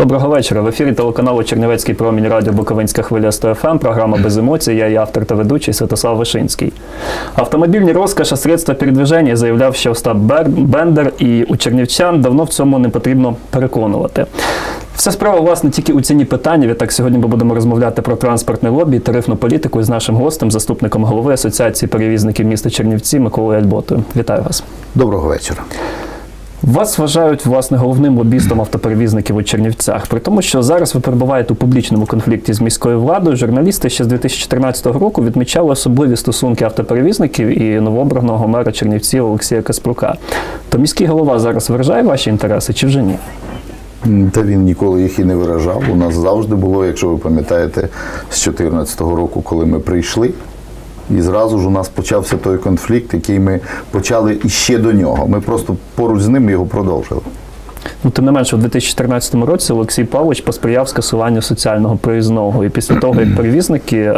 Доброго вечора. В ефірі телеканалу Чернівецький промінь радіо Буковинська хвиля 100 ФМ. Програма без емоцій. Я її автор та ведучий Святослав Вишинський. Автомобільні розкош, средства передвиження заявляв ще Остап Бендер, і у чернівчан давно в цьому не потрібно переконувати. Вся справа, власне, тільки у ціні питання. Відтак сьогодні ми будемо розмовляти про транспортне лобі тарифну політику з нашим гостем, заступником голови Асоціації перевізників міста Чернівці Миколою Альботою. Вітаю вас. Доброго вечора. Вас вважають власне головним лобістом автоперевізників у Чернівцях. При тому, що зараз ви перебуваєте у публічному конфлікті з міською владою. Журналісти ще з 2014 року відмічали особливі стосунки автоперевізників і новообраного мера Чернівців Олексія Каспрука. То міський голова зараз виражає ваші інтереси чи вже ні? Та він ніколи їх і не виражав. У нас завжди було, якщо ви пам'ятаєте, з 2014 року, коли ми прийшли. І зразу ж у нас почався той конфлікт, який ми почали іще до нього. Ми просто поруч з ним його продовжили. Ну, тим не менше, у 2014 році Олексій Павлович посприяв скасуванню соціального проїзного. І після того, як перевізники, е,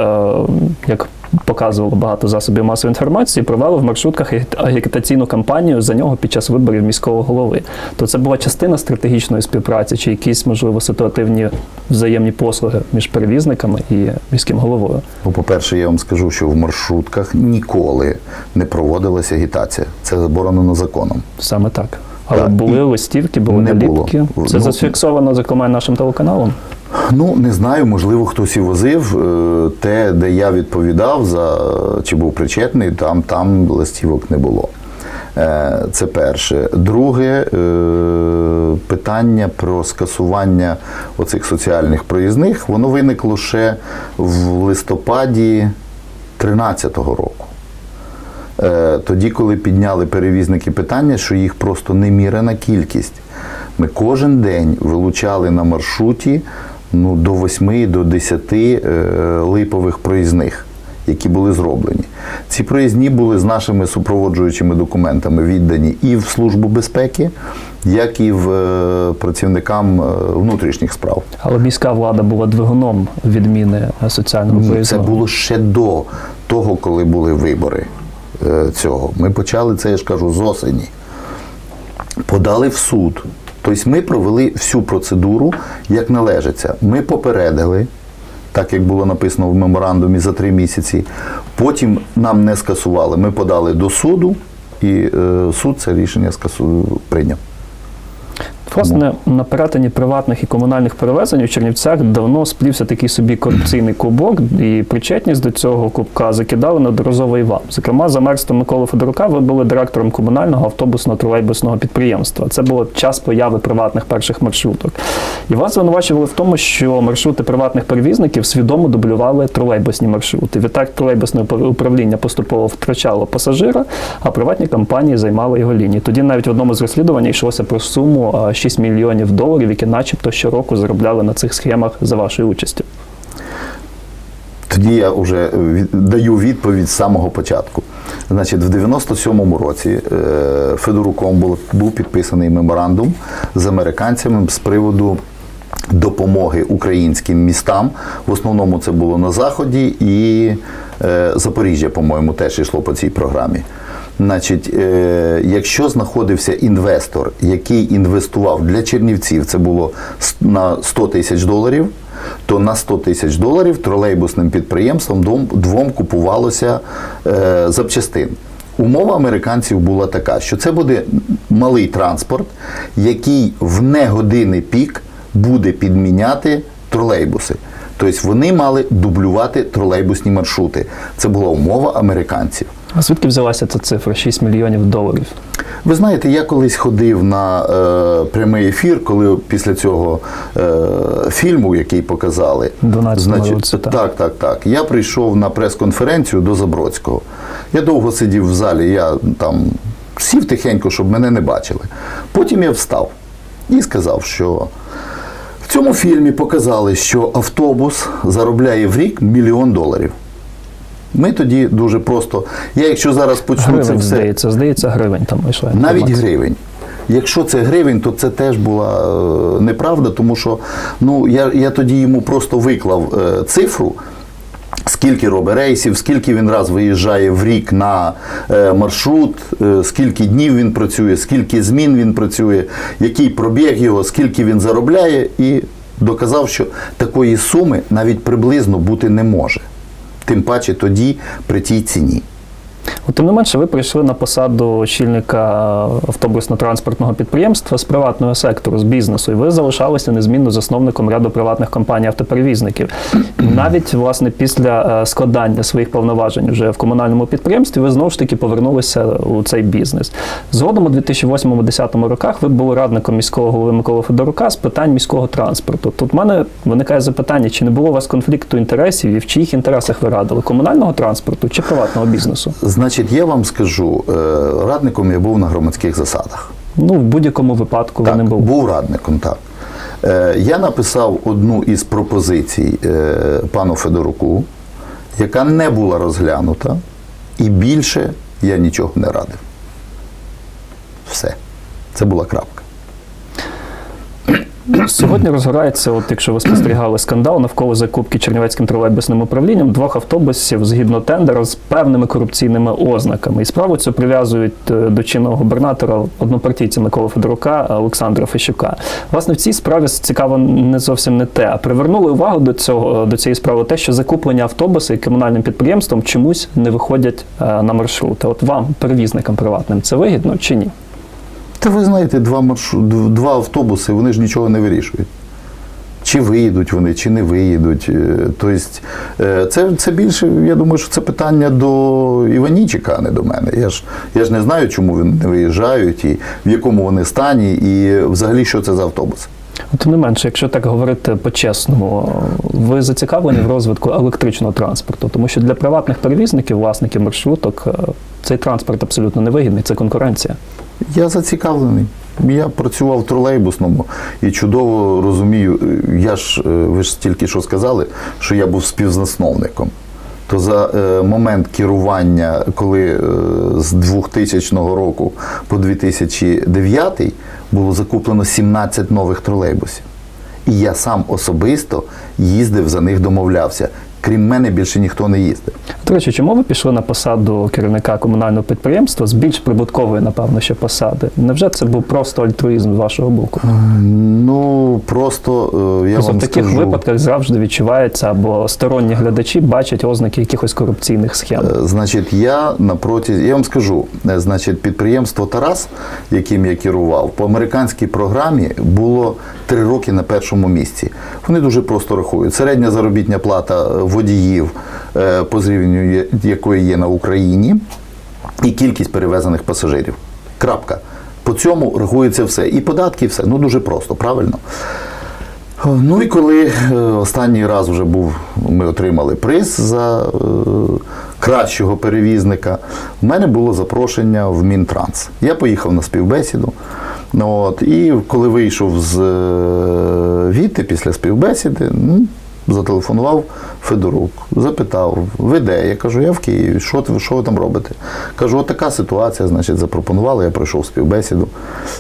як показувало багато засобів масової інформації, провели в маршрутках агітаційну кампанію за нього під час виборів міського голови. То це була частина стратегічної співпраці, чи якісь, можливо, ситуативні взаємні послуги між перевізниками і міським головою. Ну, по-перше, я вам скажу, що в маршрутках ніколи не проводилася агітація. Це заборонено законом. Саме так. Але Так, були листівки, були не було. Це Ну, зафіксовано, зокрема, нашим телеканалом. Ну, не знаю, можливо, хтось і возив. Е, Те, де я відповідав за чи був причетний, там, там листівок не було. Е, Це перше. Друге е, питання про скасування оцих соціальних проїзних, воно виникло ще в листопаді 2013 року. Тоді, коли підняли перевізники питання, що їх просто немірена кількість. Ми кожен день вилучали на маршруті ну, до 8 до 10 е, липових проїзних, які були зроблені. Ці проїзні були з нашими супроводжуючими документами віддані і в Службу безпеки, як і в е, працівникам е, внутрішніх справ. Але міська влада була двигуном відміни соціального Ні, Це було ще до того, коли були вибори цього. Ми почали це, я ж кажу, з осені. Подали в суд. Тобто ми провели всю процедуру, як належиться. Ми попередили, так як було написано в меморандумі за три місяці. Потім нам не скасували. Ми подали до суду, і е, суд це рішення прийняв. Власне, на перетині приватних і комунальних перевезень у Чернівцях давно сплівся такий собі корупційний клубок, і причетність до цього клубка закидали неодноразово і вам. Зокрема, за мерством Миколи Федорука ви були директором комунального автобусно-тролейбусного підприємства. Це було час появи приватних перших маршруток. І вас звинувачували в тому, що маршрути приватних перевізників свідомо дублювали тролейбусні маршрути. Відтак тролейбусне уп- управління поступово втрачало пасажира, а приватні компанії займали його лінії. Тоді навіть в одному з розслідувань йшлося про суму 6 мільйонів доларів, які начебто щороку заробляли на цих схемах за вашою участю. Тоді я вже даю відповідь з самого початку. Значить, в 97-му році е, Федоруком був підписаний меморандум з американцями з приводу допомоги українським містам. В основному це було на Заході і е, Запоріжжя, по-моєму, теж йшло по цій програмі. Значить, е, якщо знаходився інвестор, який інвестував для Чернівців, це було на 100 тисяч доларів, то на 100 тисяч доларів тролейбусним підприємством двом, купувалося е, запчастин. Умова американців була така, що це буде малий транспорт, який в негодини пік буде підміняти тролейбуси. Тобто вони мали дублювати тролейбусні маршрути. Це була умова американців. А звідки взялася ця цифра 6 мільйонів доларів? Ви знаєте, я колись ходив на е, прямий ефір, коли після цього е, фільму, який показали, 12-му році, так. так, так, так. Я прийшов на прес-конференцію до Забродського. Я довго сидів в залі, я там сів тихенько, щоб мене не бачили. Потім я встав і сказав, що в цьому фільмі показали, що автобус заробляє в рік мільйон доларів. Ми тоді дуже просто. Я якщо зараз почну це все. здається, здається, гривень там йшла. Навіть гривень. Якщо це гривень, то це теж була е, неправда, тому що ну, я, я тоді йому просто виклав е, цифру, скільки робить рейсів, скільки він раз виїжджає в рік на е, маршрут, е, скільки днів він працює, скільки змін він працює, який пробіг його, скільки він заробляє, і доказав, що такої суми навіть приблизно бути не може. Тим паче тоді при тій ціні. Тим не менше, ви прийшли на посаду очільника автобусно-транспортного підприємства з приватного сектору, з бізнесу, і ви залишалися незмінно засновником ряду приватних компаній автоперевізників. Навіть власне після е, складання своїх повноважень вже в комунальному підприємстві ви знову ж таки повернулися у цей бізнес. Згодом у 2008-2010 роках ви були радником міського голови Миколи Федорука з питань міського транспорту. Тут в мене виникає запитання, чи не було у вас конфлікту інтересів і в чиїх інтересах ви радили комунального транспорту чи приватного бізнесу? Значить, я вам скажу, е, радником я був на громадських засадах. Ну, в будь-якому випадку ви не був. був радником, так. Е, Я написав одну із пропозицій е, пану Федоруку, яка не була розглянута, і більше я нічого не радив. Все. Це була крапка. Сьогодні розгорається, от якщо ви спостерігали скандал навколо закупки Чернівецьким тролейбусним управлінням двох автобусів згідно тендера з певними корупційними ознаками. І справу цю прив'язують е, до чинного губернатора однопартійця Миколи Федорука Олександра Фещука. Власне, в цій справі цікаво не зовсім не те. А привернули увагу до цього до цієї справи те, що закуплення автобуси комунальним підприємством чомусь не виходять е, на маршрути. От вам, перевізникам приватним, це вигідно чи ні? Та ви знаєте, два, маршру... два автобуси, вони ж нічого не вирішують. Чи виїдуть вони, чи не виїдуть. Е, Тобто, е, це, це більше, я думаю, що це питання до Іванічика, а не до мене. Я ж, я ж не знаю, чому вони не виїжджають, і в якому вони стані, і взагалі, що це за автобус. Ну, Тим не менше, якщо так говорити по-чесному, ви зацікавлені в розвитку електричного транспорту, тому що для приватних перевізників, власників маршруток, е, цей транспорт абсолютно невигідний, це конкуренція. Я зацікавлений. Я працював в тролейбусному і чудово розумію, е, я ж, е, ви ж тільки що сказали, що я був співзасновником. То за е, момент керування, коли з 2000 року по 2009 було закуплено 17 нових тролейбусів. І я сам особисто їздив за них, домовлявся. Крім мене більше ніхто не їздив. До речі, чому ви пішли на посаду керівника комунального підприємства з більш прибуткової, напевно, ще посади? Невже це був просто альтруїзм з вашого боку? Ну просто е, я Тобто вам в таких скажу, випадках завжди відчувається, або сторонні глядачі бачать ознаки якихось корупційних схем. Е, Значить, я напроти, я вам скажу, е, значить, підприємство Тарас, яким я керував, по американській програмі було три роки на першому місці. Вони дуже просто рахують. Середня заробітня плата е, водіїв, е, по зрівнянню є- якої є на Україні, і кількість перевезених пасажирів. Крапка. По цьому рахується все. І податки, і все. Ну дуже просто, правильно? Ну і коли е, останній раз вже був, ми отримали приз за е, кращого перевізника, в мене було запрошення в Мінтранс. Я поїхав на співбесіду. От, і коли вийшов з е, Віти після співбесіди, ну, зателефонував Федорук, запитав, ви де? Я кажу, я в Києві, що, ти- що ви там робите? Кажу, от така ситуація, значить, запропонували, я пройшов співбесіду.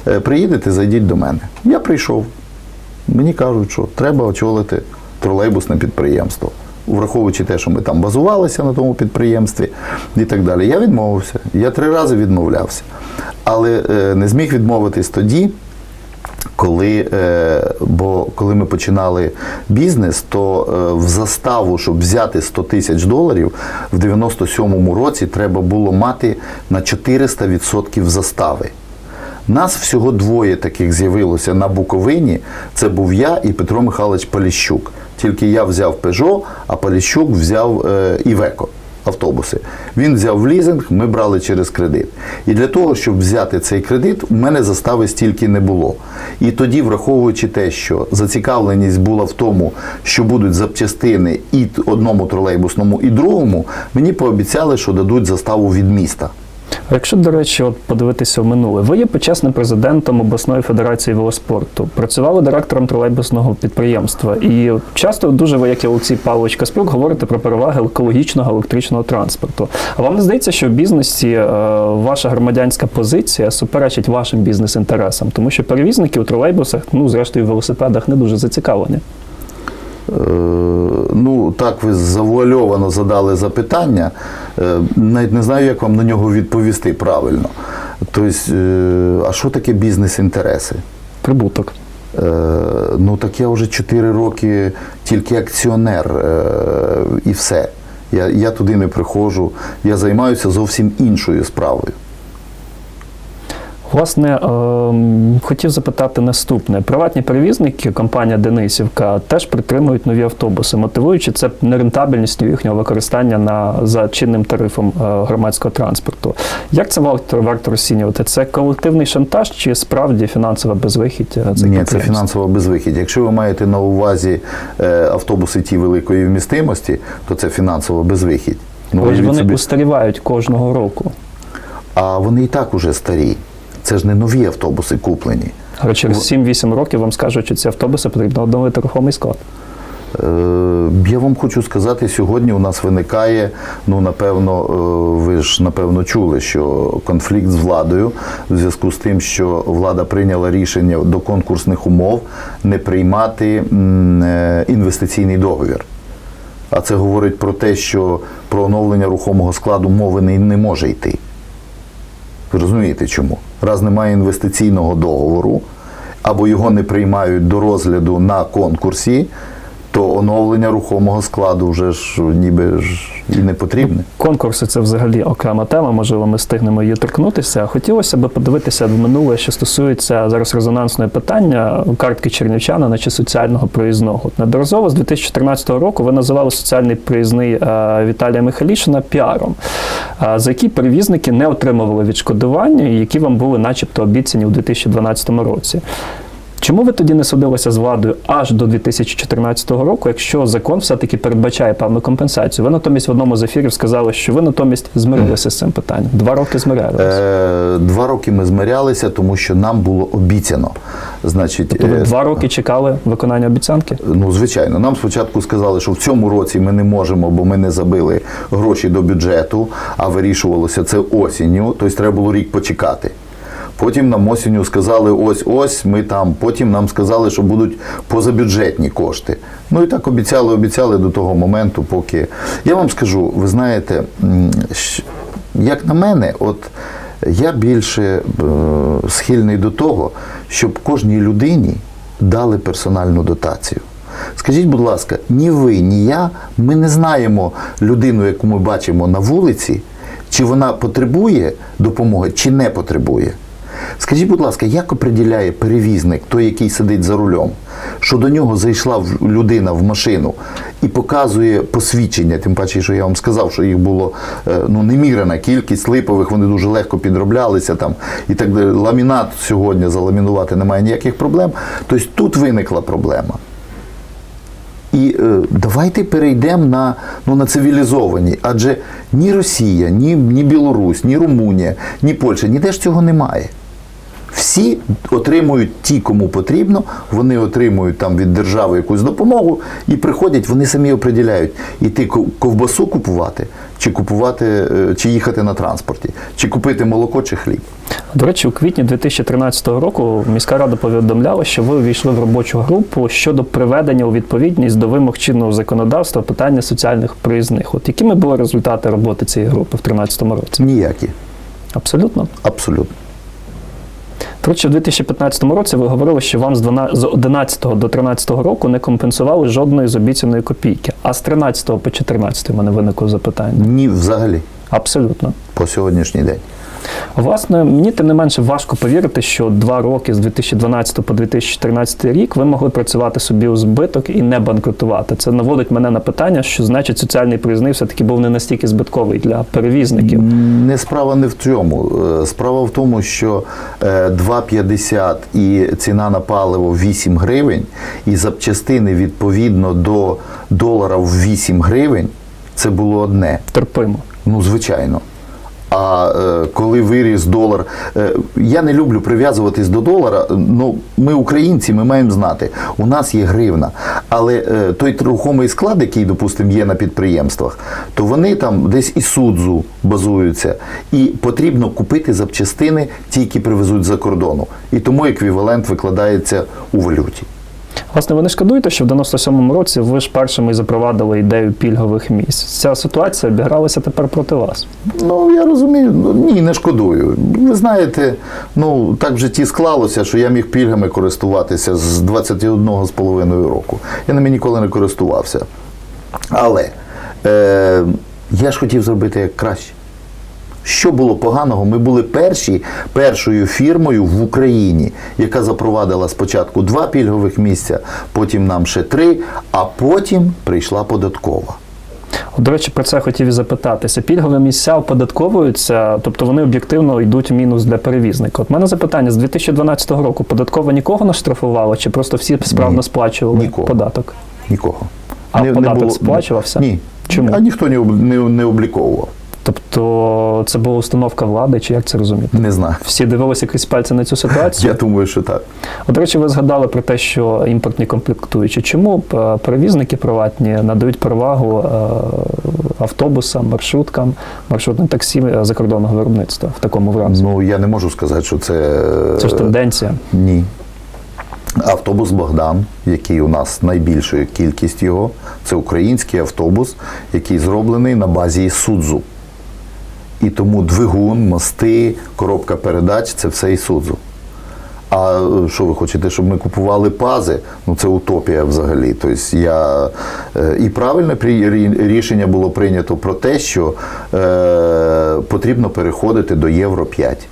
«Е, Приїдете, зайдіть до мене. Я прийшов. Мені кажуть, що треба очолити тролейбусне підприємство, враховуючи те, що ми там базувалися на тому підприємстві і так далі. Я відмовився. Я три рази відмовлявся. Але е, не зміг відмовитись тоді, коли, е, бо коли ми починали бізнес, то е, в заставу, щоб взяти 100 тисяч доларів, в 97-му році треба було мати на 400% застави. Нас всього двоє таких з'явилося на Буковині. Це був я і Петро Михайлович Поліщук. Тільки я взяв Пежо, а Поліщук взяв Івеко автобуси. Він взяв в лізинг, ми брали через кредит. І для того, щоб взяти цей кредит, у мене застави стільки не було. І тоді, враховуючи те, що зацікавленість була в тому, що будуть запчастини і одному тролейбусному, і другому, мені пообіцяли, що дадуть заставу від міста. Якщо, до речі, от подивитися в минуле, ви є почесним президентом обласної федерації велоспорту, працювали директором тролейбусного підприємства. І часто дуже ви, як і Олексій Павлович Каспрук, говорите про переваги екологічного електричного транспорту. А вам не здається, що в бізнесі е, ваша громадянська позиція суперечить вашим бізнес-інтересам, тому що перевізники у тролейбусах, ну зрештою в велосипедах, не дуже зацікавлені. Е, Ну, так ви завуальовано задали запитання. Е, Навіть не знаю, як вам на нього відповісти правильно. Тобто, е, а що таке бізнес-інтереси? Прибуток. Е, Ну так я вже 4 роки тільки акціонер і все. Я, я туди не приходжу, я займаюся зовсім іншою справою. Власне, ем, хотів запитати наступне: приватні перевізники, компанія Денисівка, теж підтримують нові автобуси, мотивуючи це нерентабельністю їхнього використання на за чинним тарифом е, громадського транспорту. Як це варто розцінювати? Це колективний шантаж чи справді фінансова безвихідь? е, Ні, це фінансова безвихідь. Якщо ви маєте на увазі е, автобуси ті великої вмістимості, то це фінансова безвихідь. Ну, ж вони собі. устарівають кожного року. А вони і так уже старі. Це ж не нові автобуси куплені. Але через 7-8 років вам скажуть, що ці автобуси потрібно оновити рухомий склад. Е, Я вам хочу сказати, сьогодні у нас виникає, ну напевно, е, ви ж напевно чули, що конфлікт з владою в зв'язку з тим, що влада прийняла рішення до конкурсних умов не приймати е, інвестиційний договір. А це говорить про те, що про оновлення рухомого складу мови не, не може йти. Ви розумієте чому? Раз немає інвестиційного договору, або його не приймають до розгляду на конкурсі, то оновлення рухомого складу вже ж ніби ж і не потрібне. Конкурси це взагалі окрема тема. Можливо, ми встигнемо її торкнутися. Хотілося б подивитися в минуле, що стосується зараз резонансного питання картки чернівчана, наче соціального проїзного. От Неодноразово з 2014 року ви називали соціальний проїзний е, Віталія Михайлішина піаром, е, за який перевізники не отримували відшкодування, які вам були, начебто, обіцяні у 2012 році. Чому ви тоді не судилися з владою аж до 2014 року, якщо закон все-таки передбачає певну компенсацію? Ви натомість в одному з ефірів сказали, що ви натомість змирилися з цим питанням. Два роки змирялися. Е, два роки ми змирялися, тому що нам було обіцяно. Значить, Тобто ви е, два роки чекали виконання обіцянки? Ну, звичайно, нам спочатку сказали, що в цьому році ми не можемо, бо ми не забили гроші до бюджету, а вирішувалося це осінню, тобто треба було рік почекати. Потім нам осінню сказали, ось ось ми там. Потім нам сказали, що будуть позабюджетні кошти. Ну і так обіцяли, обіцяли до того моменту, поки я вам скажу, ви знаєте, як на мене, от я більше е, схильний до того, щоб кожній людині дали персональну дотацію. Скажіть, будь ласка, ні ви, ні я, ми не знаємо людину, яку ми бачимо на вулиці, чи вона потребує допомоги, чи не потребує. Скажіть, будь ласка, як оприділяє перевізник, той, який сидить за рулем, що до нього зайшла людина в машину і показує посвідчення, тим паче, що я вам сказав, що їх було е, ну, немірена кількість липових, вони дуже легко підроблялися там і так далі. Ламінат сьогодні заламінувати немає ніяких проблем. Тобто тут виникла проблема. І е, давайте перейдемо на, ну, на цивілізовані, адже ні Росія, ні, ні Білорусь, ні Румунія, ні Польща, ніде ж цього немає. Всі отримують ті, кому потрібно, вони отримують там від держави якусь допомогу і приходять, вони самі определяють, іти ковбасу купувати, чи купувати, е, чи їхати на транспорті, чи купити молоко чи хліб. До речі, у квітні 2013 року міська рада повідомляла, що ви увійшли в робочу групу щодо приведення у відповідність до вимог чинного законодавства питання соціальних проїзних. От якими були результати роботи цієї групи в 2013 році? Ніякі. Абсолютно. Абсолютно. Речі, в 2015 році ви говорили, що вам з 12 з 11 до 13 року не компенсували жодної з обіцяної копійки. А з 13 по 14 в мене виникло запитання. Ні, взагалі, Абсолютно. по сьогоднішній день. Власне, мені тим не менше важко повірити, що два роки з 2012 по 2014 рік ви могли працювати собі у збиток і не банкрутувати. Це наводить мене на питання, що значить соціальний проїзний все-таки був не настільки збитковий для перевізників. Не справа не в цьому. Е, Справа в тому, що е, 2,50 і ціна на паливо 8 гривень, і запчастини відповідно до долара в 8 гривень, це було одне. Терпимо. Ну, звичайно. А е, коли виріс долар, е, я не люблю прив'язуватись до долара. Ну, ми українці, ми маємо знати, у нас є гривна. Але е, той рухомий склад, який, допустимо, є на підприємствах, то вони там десь і судзу базуються. І потрібно купити запчастини, ті, які привезуть за кордону. І тому еквівалент викладається у валюті. Власне, ви не шкодуєте, що в 97-му році ви ж першими запровадили ідею пільгових місць. Ця ситуація обігралася тепер проти вас. Ну, я розумію, ну, ні, не шкодую. Ви знаєте, ну так в житті склалося, що я міг пільгами користуватися з 21 з половиною року. Я ними ніколи не користувався. Але е, я ж хотів зробити як краще. Що було поганого? Ми були перші, першою фірмою в Україні, яка запровадила спочатку два пільгових місця, потім нам ще три, а потім прийшла податкова. До речі, про це хотів і запитатися. Пільгові місця оподатковуються, тобто вони об'єктивно йдуть в мінус для перевізника. От мене запитання: з 2012 року податкова нікого не штрафувала, чи просто всі справно Ні, сплачували нікого. податок? Нікого. А податок сплачувався? Ні. Чому? А ніхто не, не, не обліковував. Тобто це була установка влади, чи як це розуміти? Не знаю. Всі дивилися крізь пальці на цю ситуацію. Я думаю, що так. От, до речі, ви згадали про те, що імпортні комплектуючі. Чому е, перевізники приватні надають перевагу е, автобусам, маршруткам, маршрутним таксі е, закордонного виробництва в такому вранці? Ну я не можу сказати, що це. Це ж тенденція. Ні. Автобус Богдан, який у нас найбільша кількість його, це український автобус, який зроблений на базі Судзу. І тому двигун, мости, коробка передач це все Ісудзу. А е, що ви хочете, щоб ми купували пази? Ну це утопія взагалі. Тобто я е, і правильне рішення було прийнято про те, що е, потрібно переходити до Євро 5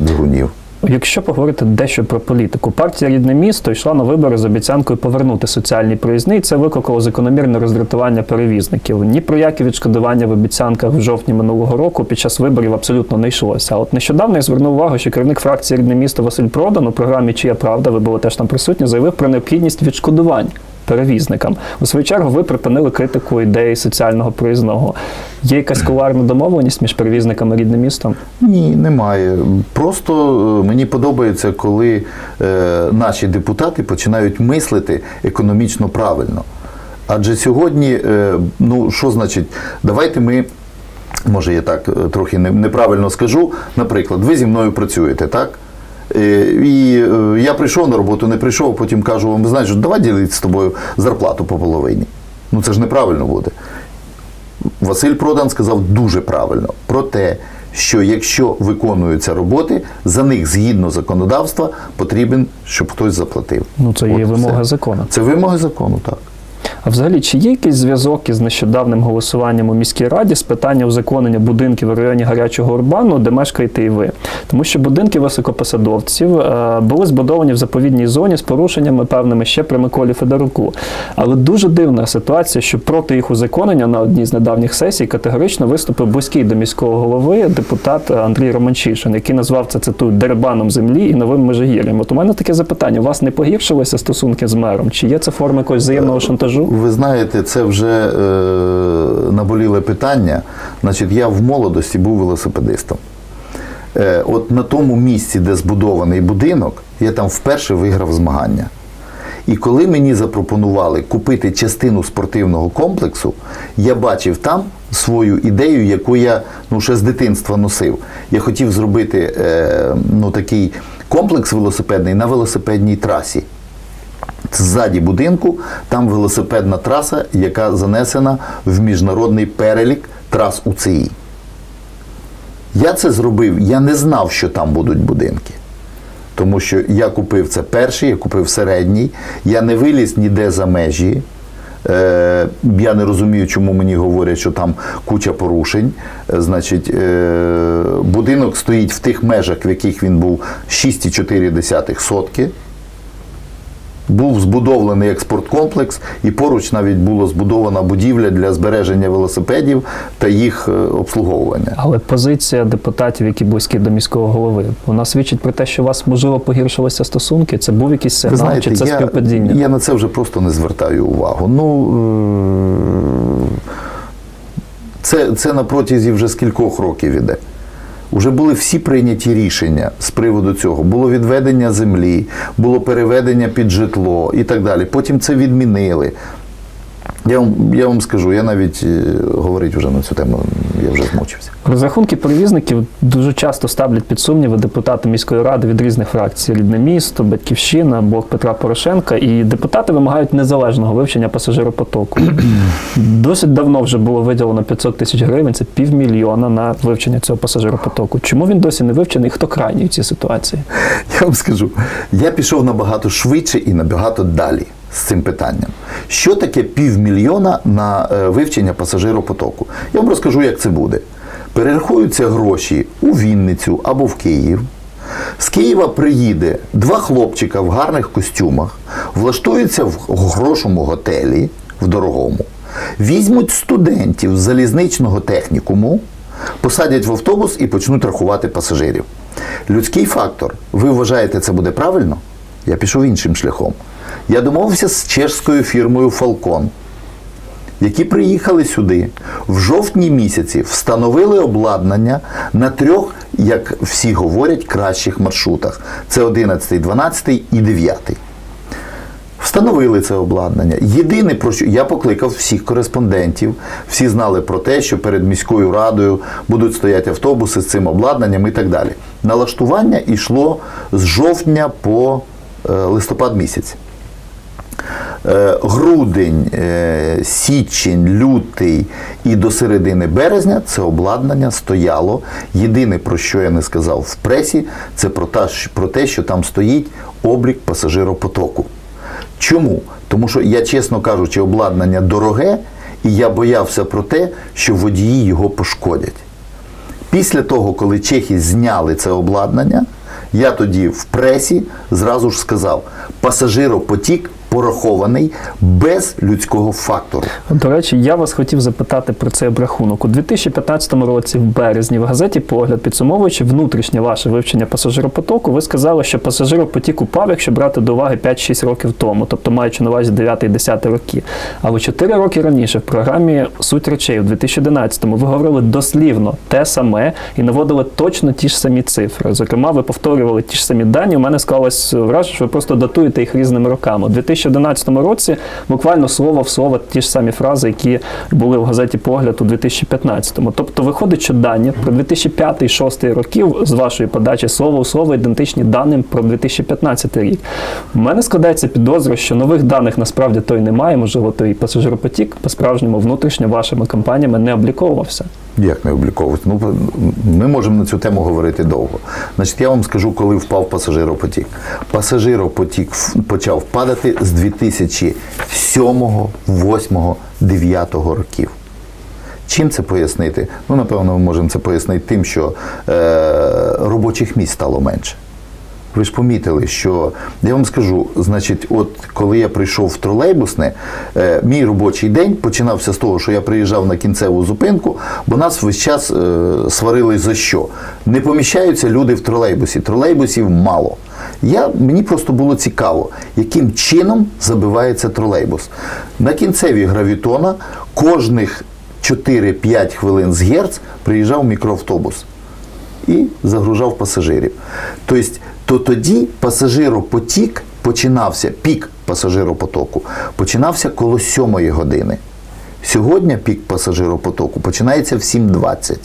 двигунів. Якщо поговорити дещо про політику, партія Рідне місто йшла на вибори з обіцянкою повернути соціальні проїзни, і це викликало закономірне роздратування перевізників. Ні про які відшкодування в обіцянках в жовтні минулого року під час виборів абсолютно не йшлося. А от нещодавно я звернув увагу, що керівник фракції Рідне місто Василь Продан у програмі Чия правда, ви були теж там присутні, заявив про необхідність відшкодувань. Перевізникам у свою чергу ви припинили критику ідеї соціального проїзного. Є якась кулуарна домовленість між перевізниками і рідним містом? Ні, немає. Просто е, мені подобається, коли е, наші депутати починають мислити економічно правильно. Адже сьогодні, е, ну що значить, давайте ми. Може, я так е, трохи неправильно скажу. Наприклад, ви зі мною працюєте, так? Е, І е, я прийшов на роботу, не прийшов, потім кажу вам, знаєш, давай ділити з тобою зарплату по половині. Ну це ж неправильно буде. Василь Продан сказав дуже правильно про те, що якщо виконуються роботи, за них згідно законодавства потрібен, щоб хтось заплатив. Ну це є От вимога все. закону. Це вимоги закону, так. А взагалі, чи є якийсь зв'язок із нещодавним голосуванням у міській раді з питання узаконення будинків у районі гарячого Урбану, де мешкаєте і ви? Тому що будинки високопосадовців е, були збудовані в заповідній зоні з порушеннями певними ще при Миколі Федоруку. Але дуже дивна ситуація, що проти їх узаконення на одній з недавніх сесій категорично виступив близький до міського голови депутат Андрій Романчишин, який назвав це цитую дерибаном землі і новим межигір'ям. От у мене таке запитання: у вас не погіршилися стосунки з мером? Чи є це форма якогось взаємного шантажу? Ви знаєте, це вже е, наболіле питання. Значить, я в молодості був велосипедистом. Е, от на тому місці, де збудований будинок, я там вперше виграв змагання. І коли мені запропонували купити частину спортивного комплексу, я бачив там свою ідею, яку я ну, ще з дитинства носив. Я хотів зробити е, ну, такий комплекс велосипедний на велосипедній трасі. Ззаді будинку там велосипедна траса, яка занесена в міжнародний перелік трас УЦІ. Я це зробив, я не знав, що там будуть будинки. Тому що я купив це перший, я купив середній, я не виліз ніде за межі. Е, я не розумію, чому мені говорять, що там куча порушень. Е, Значить, е, будинок стоїть в тих межах, в яких він був 6,4 сотки. Був збудований експорткомплекс, і поруч навіть була збудована будівля для збереження велосипедів та їх е, обслуговування. Але позиція депутатів, які близькі до міського голови, вона свідчить про те, що у вас можливо погіршилися стосунки. Це був якийсь сигнал, знаєте, чи це я, співпадіння? я на це вже просто не звертаю увагу. Ну е, це, це на протязі вже скількох років іде. Уже були всі прийняті рішення з приводу цього. Було відведення землі, було переведення під житло і так далі. Потім це відмінили. Я вам, я вам скажу, я навіть е, говорити вже на цю тему, я вже змучився. Розрахунки перевізників дуже часто ставлять під сумніви депутати міської ради від різних фракцій: рідне місто, батьківщина, блок Петра Порошенка. І депутати вимагають незалежного вивчення пасажиропотоку. Досить давно вже було виділено 500 тисяч гривень, це півмільйона на вивчення цього пасажиропотоку. Чому він досі не вивчений? і Хто крайній в цій ситуації? Я вам скажу, я пішов набагато швидше і набагато далі з цим питанням. Що таке півмільйона на е, вивчення пасажиропотоку? Я вам розкажу, як це буде. Перерахуються гроші у Вінницю або в Київ. З Києва приїде два хлопчика в гарних костюмах, влаштуються в грошому готелі в дорогому, візьмуть студентів з залізничного технікуму, посадять в автобус і почнуть рахувати пасажирів. Людський фактор. Ви вважаєте, це буде правильно? Я пішов іншим шляхом. Я домовився з чешською фірмою Falcon, які приїхали сюди в жовтні місяці, встановили обладнання на трьох, як всі говорять, кращих маршрутах. Це 11, 12 і 9. Встановили це обладнання. Єдине про що я покликав всіх кореспондентів, всі знали про те, що перед міською радою будуть стояти автобуси з цим обладнанням і так далі. Налаштування йшло з жовтня по е, листопад місяць. Е, Грудень, е, січень, лютий і до середини березня це обладнання стояло. Єдине, про що я не сказав в пресі, це про те, що- там стоїть облік пасажиропотоку. Чому? Тому що я, чесно кажучи, обладнання дороге, і я боявся про те, що водії його пошкодять. Після того, коли чехи зняли це обладнання, я тоді в пресі зразу ж сказав: пасажиропотік порахований без людського фактору. До речі, я вас хотів запитати про цей обрахунок. У 2015 році, в березні, в газеті Погляд, підсумовуючи внутрішнє ваше вивчення пасажиропотоку, ви сказали, що пасажиропотік упав, якщо брати до уваги 5-6 років тому, тобто маючи на увазі 9-10 роки. Але 4 роки раніше в програмі Суть речей у 2011-му ви говорили дослівно те саме і наводили точно ті ж самі цифри. Зокрема, ви повторювали ті ж самі дані. У мене склалось враження, що ви просто датуєте їх різними роками. У 2011 році буквально слово в слово ті ж самі фрази, які були в газеті Погляд у 2015-му. Тобто виходить, що дані про 2005-2006 років з вашої подачі слово в слово ідентичні даним про 2015 рік. У мене складається підозра, що нових даних насправді то й немає. Можливо, той пасажиропотік по-справжньому внутрішньо вашими компаніями не обліковувався. Як не обліковувати? Ну, ми можемо на цю тему говорити довго. Значить, я вам скажу, коли впав пасажиропотік. Пасажиропотік почав падати з 2007, 2008, 2009 років. Чим це пояснити? Ну, напевно, ми можемо це пояснити тим, що е, робочих місць стало менше. Ви ж помітили, що я вам скажу, значить, от коли я прийшов в тролейбусне, е, мій робочий день починався з того, що я приїжджав на кінцеву зупинку, бо нас весь час е, сварили за що. Не поміщаються люди в тролейбусі. Тролейбусів мало. Я, мені просто було цікаво, яким чином забивається тролейбус. На кінцеві гравітона кожних 4-5 хвилин з Герц приїжджав мікроавтобус і загружав пасажирів. Тобто, то тоді пасажиропотік починався, пік пасажиропотоку починався коло 7 години. Сьогодні пік пасажиропотоку починається в 7.20.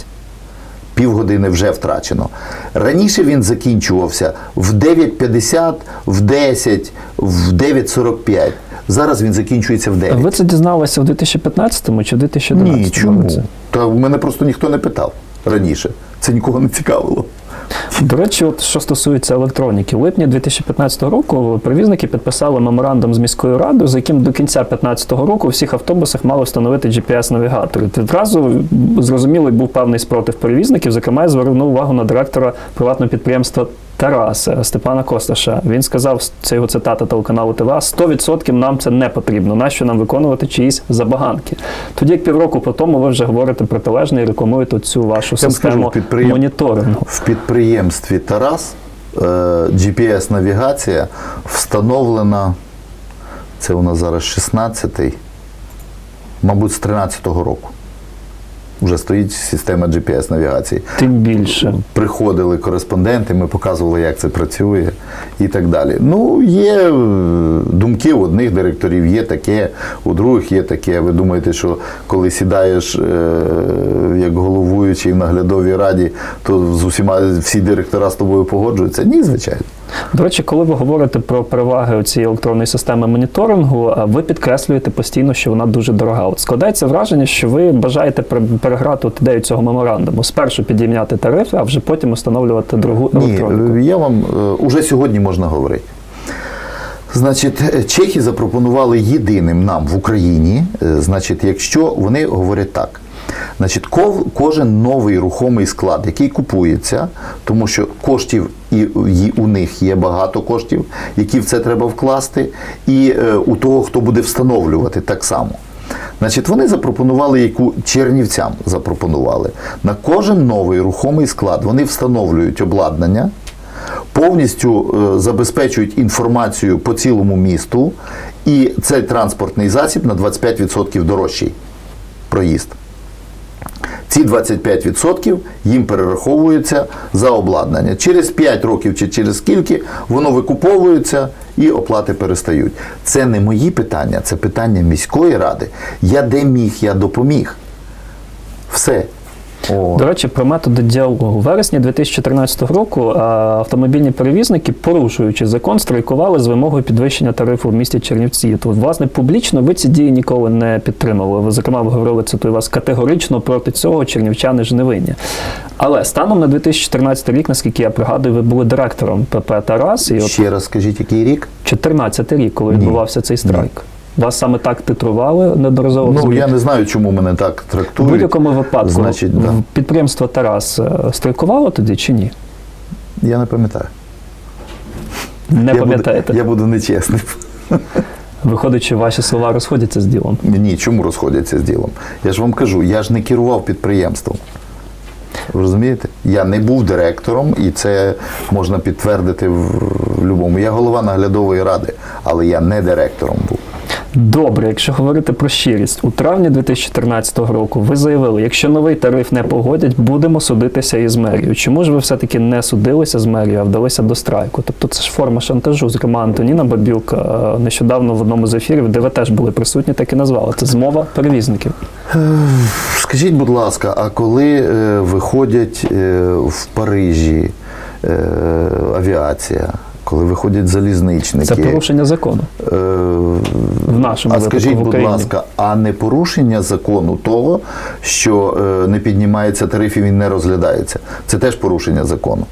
Півгодини вже втрачено. Раніше він закінчувався в 9.50, в 10, в 9.45. Зараз він закінчується в 9. Ви це дізналися в 2015 чи в 2011 Ні, чому? Та мене просто ніхто не питав раніше. Це нікого не цікавило. До речі, от що стосується електроніки, у липні 2015 року перевізники підписали меморандум з міською радою, за яким до кінця 2015 року у всіх автобусах мали встановити GPS-навігатори. Відразу зрозумілий був певний спротив перевізників. Зокрема, я звернув увагу на директора приватного підприємства Тараса Степана Косташа. Він сказав, це його цитата телеканалу ТВА, 100% нам це не потрібно. Нащо нам виконувати чиїсь забаганки? Тоді, як півроку по тому, ви вже говорите протилежне і рекламуєте цю вашу Я систему скажу, підприєм- моніторингу. В підприємстві Тарас е, GPS-навігація встановлена, це у нас зараз 16-й, мабуть, з 13-го року. Вже стоїть система GPS-навігації. Тим більше. Приходили кореспонденти, ми показували, як це працює і так далі. Ну, є е, думки у одних директорів, є таке, у других є таке. Ви думаєте, що коли сідаєш е, як головуючий в наглядовій раді, то з усіма всі директора з тобою погоджуються? Ні, звичайно. До речі, коли ви говорите про переваги цієї електронної системи моніторингу, ви підкреслюєте постійно, що вона дуже дорога. От складається враження, що ви бажаєте переграти от ідею цього меморандуму. Спершу підійняти тарифи, а вже потім встановлювати дорогу Ні, електроніку. е, я вам е, уже сьогодні можна говорити. Значить, е, чехи запропонували єдиним нам в Україні, е, значить, якщо вони говорять так. Значить, кожен новий рухомий склад, який купується, тому що коштів і у них є багато коштів, які в це треба вкласти, і е, у того, хто буде встановлювати так само. Значить, вони запропонували, яку чернівцям запропонували. На кожен новий рухомий склад вони встановлюють обладнання, повністю е, забезпечують інформацію по цілому місту, і цей транспортний засіб на 25% дорожчий проїзд. Ці 25% їм перераховуються за обладнання. Через 5 років чи через скільки воно викуповується і оплати перестають. Це не мої питання, це питання міської ради. Я де міг, я допоміг. Все. О. До речі, про методи діалогу. У вересні 2014 року автомобільні перевізники, порушуючи закон, страйкували з вимогою підвищення тарифу в місті Чернівці. То, власне, публічно ви ці дії ніколи не підтримували. Ви, зокрема, ви говорили, цитую вас, категорично проти цього чернівчани ж не винні. Але станом на 2014 рік, наскільки я пригадую, ви були директором ПП Тарас, і от Ще раз скажіть, який рік? 14 рік, коли Ні. відбувався цей страйк. Вас саме так титрували неодноразово Ну, я не знаю, чому мене так В трактують. будь-якому випадку Значить, да. підприємство Тарас е, страйкувало тоді чи ні? Я не пам'ятаю. Не я пам'ятаєте. Буду, я буду нечесним. Виходить, що ваші слова розходяться з ділом. Ні, чому розходяться з ділом? Я ж вам кажу, я ж не керував підприємством. Розумієте? Я не був директором, і це можна підтвердити в будь-якому. Я голова наглядової ради, але я не директором був. Добре, якщо говорити про щирість, у травні 2014 року ви заявили, якщо новий тариф не погодять, будемо судитися із мерією. Чому ж ви все-таки не судилися з мерією, а вдалися до страйку? Тобто це ж форма шантажу. Зокрема, Антоніна Бабілка е, нещодавно в одному з ефірів, де ви теж були присутні, так і назвала. Це змова перевізників. Скажіть, будь ласка, а коли е, виходять е, в Парижі е, авіація, коли виходять залізничники? Це порушення закону е, в нашому А випадку скажіть, в будь ласка, а не порушення закону того, що е, не піднімається тариф і він не розглядається? Це теж порушення закону.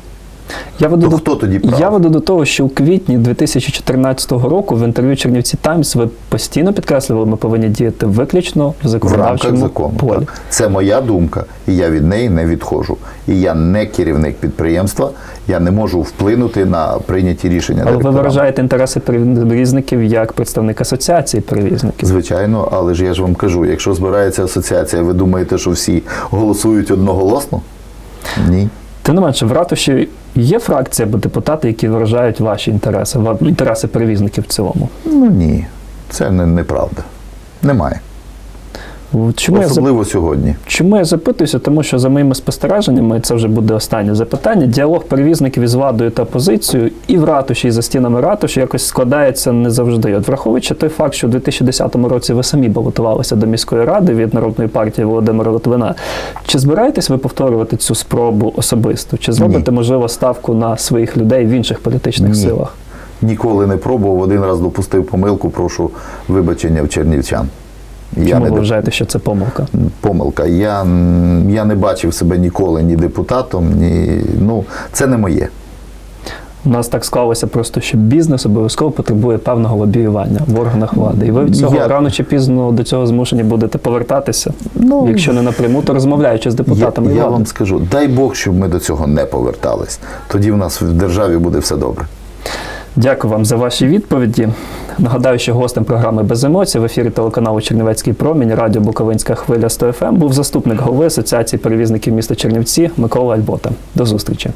Я веду, То до, хто тоді прав? я веду до того, що у квітні 2014 року в інтерв'ю Чернівці Таймс ви постійно підкреслювали, ми повинні діяти виключно в В законодавчому закону. полі. Так. Це моя думка, і я від неї не відходжу. І я не керівник підприємства, я не можу вплинути на прийняті рішення. Але ви виражаєте інтереси перевізників як представник асоціації перевізників. Звичайно, але ж я ж вам кажу, якщо збирається асоціація, ви думаєте, що всі голосують одноголосно? Ні. Тим не менше, в ратуші є фракція або депутати, які виражають ваші інтереси, інтереси перевізників в цілому. Ну ні, це не, неправда. Немає. Чому я, сьогодні. чому я запитуюся? Тому що за моїми спостереженнями, це вже буде останнє запитання. Діалог перевізників із владою та опозицією і в ратуші, і за стінами ратуші якось складається не завжди. От враховуючи той факт, що у 2010 році ви самі балотувалися до міської ради від народної партії Володимира Литвина. Чи збираєтесь ви повторювати цю спробу особисто? Чи зробите, можливо, ставку на своїх людей в інших політичних Ні. силах? Ніколи не пробував, один раз допустив помилку, прошу вибачення в чернівчан. Я Чому не ви вважаєте, що це помилка? помилка. Я, я не бачив себе ніколи ні депутатом, ні. Ну, це не моє. У нас так склалося просто, що бізнес обов'язково потребує певного лобіювання в органах влади. І ви від цього Я- рано чи пізно до цього змушені будете повертатися. Ну, Якщо не напряму, то розмовляючи з Я, депутатами я влади. вам скажу, дай Бог, щоб ми до цього не повертались. Тоді в нас в державі буде все добре. Дякую вам за ваші відповіді. Нагадаю, що гостем програми без емоцій в ефірі телеканалу Чернівецький промінь радіо Буковинська хвиля 100 ФМ був заступник голови Асоціації перевізників міста Чернівці Микола Альбота. До зустрічі.